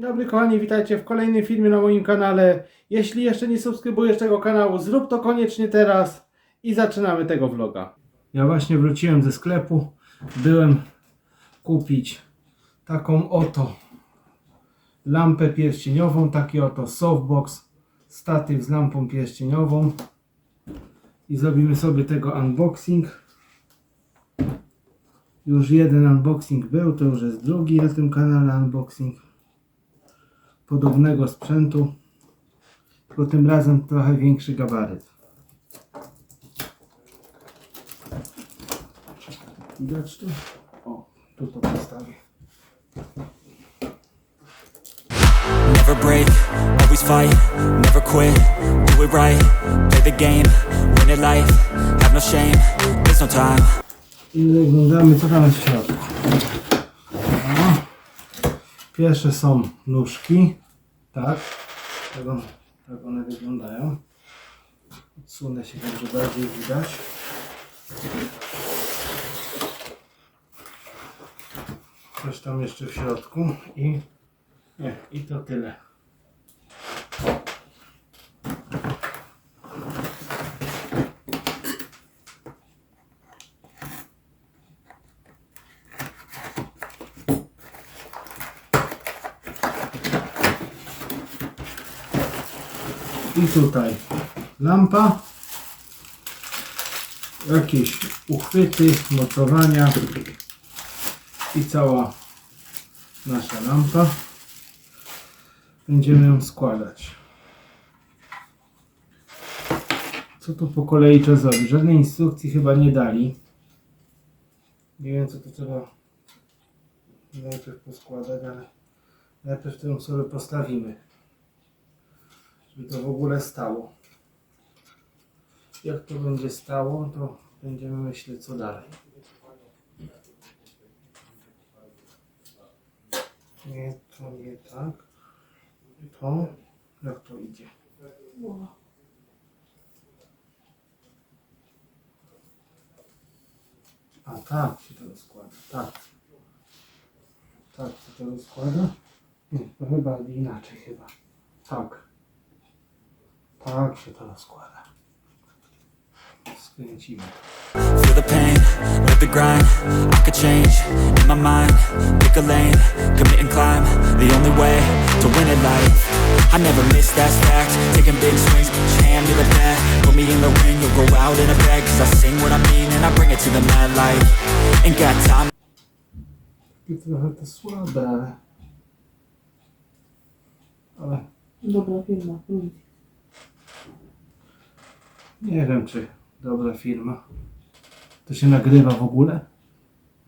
Dobry kochani, witajcie w kolejnym filmie na moim kanale. Jeśli jeszcze nie subskrybujesz tego kanału, zrób to koniecznie teraz i zaczynamy tego vloga. Ja właśnie wróciłem ze sklepu, byłem kupić taką oto lampę pierścieniową, taki oto softbox, statyw z lampą pierścieniową i zrobimy sobie tego unboxing. Już jeden unboxing był, to już jest drugi na tym kanale unboxing podobnego sprzętu, tylko tym razem trochę większy gabaryt. Widać tu? O, tu to postawię. Never break, always fight, never quit, do it right, play the game, win it life, have no shame, there's no time. I zaglądamy co tam jest w środku. Pierwsze są nóżki, tak, tak, on, tak one wyglądają. Odsunę się, żeby bardziej widać. Coś tam jeszcze w środku i nie, i to tyle. I tutaj lampa, jakieś uchwyty, mocowania i cała nasza lampa. Będziemy ją składać. Co tu po kolei trzeba zrobić? Żadnej instrukcji chyba nie dali. Nie wiem co tu trzeba najpierw poskładać, ale najpierw ją sobie postawimy żeby to w ogóle stało. Jak to będzie stało, to będziemy myśleć co dalej. Nie, to nie tak. To, jak to idzie? A tak się to rozkłada, tak. Tak się to rozkłada? Nie, to chyba inaczej chyba. Tak. Tak się to rozkłada. Skręcimy. Feel the pain, live the grind, I could change, in my mind, pick a lane, commit and climb, the only way to win at life. I never miss that fact, taking big swings, put your hand to the bat, put me in the ring, you'll go out in a bag, cause I sing what I mean and I bring it to the mad light. Ain't got time I trochę to słabe, ale... Ale Dobra firma, lubię. Nie wiem, czy dobra firma. To się nagrywa w ogóle?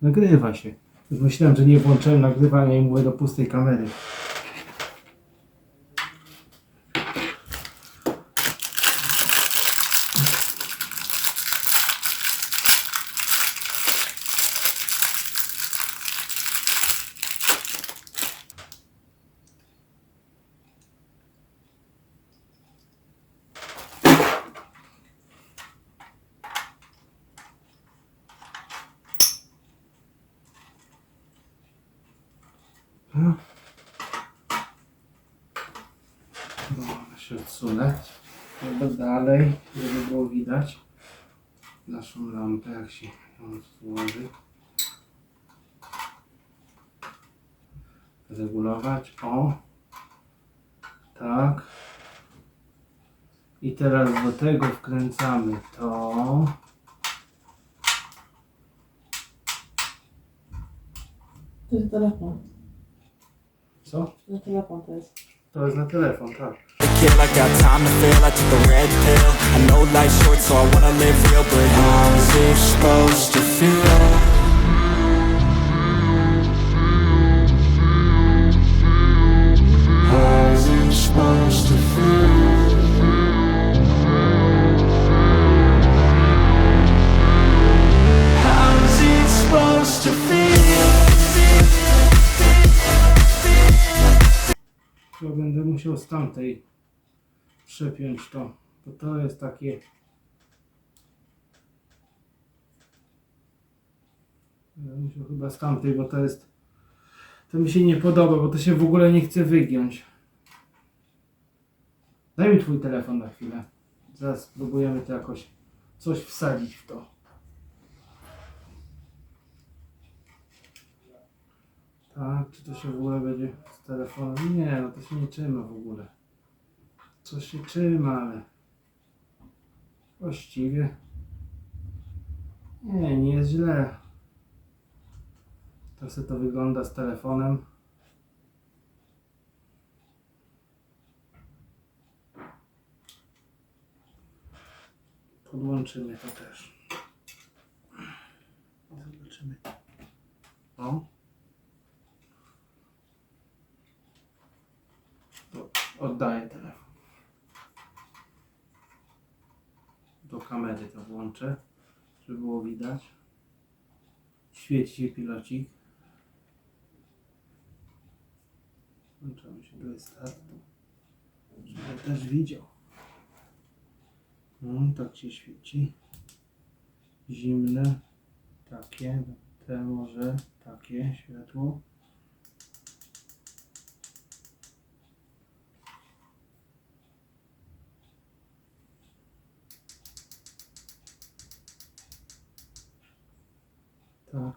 Nagrywa się. Myślałem, że nie włączyłem nagrywania i mówię do pustej kamery. No. Się odsunę. Żeby dalej, żeby było widać naszą lampę, jak się ją złoży. Regulować. O. Tak. I teraz do tego wkręcamy to. To jest telefon. Co? To telefon to jest. To jest na telefon, tak. kill, I got time to feel, I took the red pill. I know life's short, so I wanna live real, but how's it supposed to feel? Musiał z tamtej przepiąć to, bo to jest takie Będę musiał chyba z tamtej, bo to jest To mi się nie podoba, bo to się w ogóle nie chce wygiąć. Daj mi twój telefon na chwilę. Zaraz spróbujemy to jakoś coś wsadzić w to. Tak, czy to się w ogóle będzie z telefonem? Nie, no to się nie trzyma w ogóle. Coś się trzyma, ale właściwie nie, nie jest źle. Tak sobie to wygląda z telefonem. Podłączymy to też. Zobaczymy. O. To oddaję telefon. Do kamery to włączę, żeby było widać. Świeci się pilocik. Włączamy się do startu. Żeby też widział. No, tak się świeci. Zimne. Takie. Te może. Takie światło.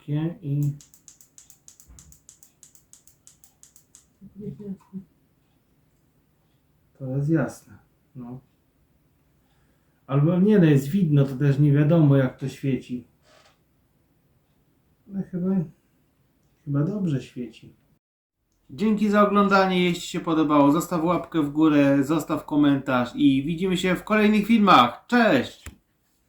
I. To jest jasne. No. Albo nie, no jest widno, to też nie wiadomo jak to świeci. Ale chyba, chyba dobrze świeci. Dzięki za oglądanie. Jeśli się podobało, zostaw łapkę w górę, zostaw komentarz i widzimy się w kolejnych filmach. Cześć!